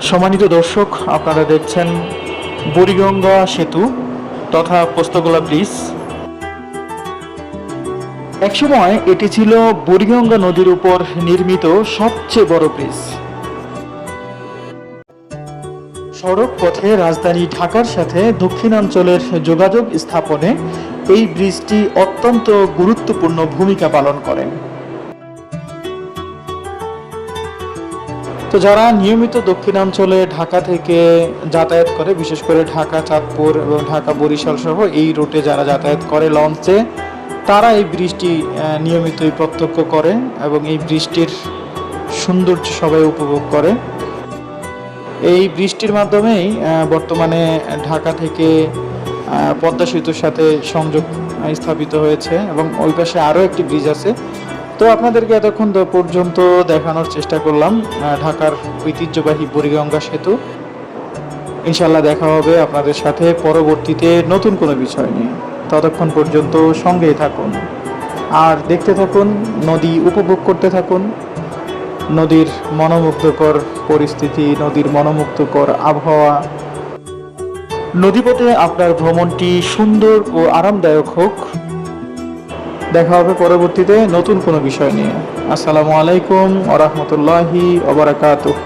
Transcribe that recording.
সম্মানিত দর্শক, আপনারা দেখছেন বুড়িগঙ্গা সেতু তথা পোস্তগোলা ব্রিজ। একসময় এটি ছিল বুড়িগঙ্গা নদীর উপর নির্মিত সবচেয়ে বড় ব্রিজ। সড়ক পথে রাজধানী ঢাকার সাথে দক্ষিণাঞ্চলের যোগাযোগ স্থাপনে এই ব্রিজটি অত্যন্ত গুরুত্বপূর্ণ ভূমিকা পালন করে তো যারা নিয়মিত দক্ষিণাঞ্চলে ঢাকা থেকে যাতায়াত করে বিশেষ করে ঢাকা চাঁদপুর এবং ঢাকা বরিশাল সহ এই রুটে যারা যাতায়াত করে লঞ্চে তারা এই আহ, নিয়মিতই প্রত্যক্ষ করে এবং এই ব্রিজটির সৌন্দর্য সবাই উপভোগ করে। এই বৃষ্টির মাধ্যমেই বর্তমানে ঢাকা থেকে পদ্মা সেতুর সাথে সংযোগ স্থাপিত হয়েছে এবং ওই পাশে আরও একটি ব্রিজ আছে তো আপনাদেরকে এতক্ষণ পর্যন্ত দেখানোর চেষ্টা করলাম ঢাকার ঐতিহ্যবাহী বুড়িগঙ্গা সেতু। ইনশাল্লাহ দেখা হবে আপনাদের সাথে পরবর্তীতে নতুন কোনো বিষয় নিয়ে। ততক্ষণ পর্যন্ত সঙ্গেই থাকুন। আর দেখতে থাকুন, নদী উপভোগ করতে থাকুন। নদীর মনোমুগ্ধকর পরিস্থিতি, নদীর মনোমুগ্ধকর আবহাওয়া। নদীপথে আপনার ভ্রমণটি সুন্দর ও আরামদায়ক হোক। দেখা হবে পরবর্তীতে নতুন কোনো বিষয় নিয়ে। আসসালামু আলাইকুম ওরহমতুল্লাহি ওবরাকাতুহ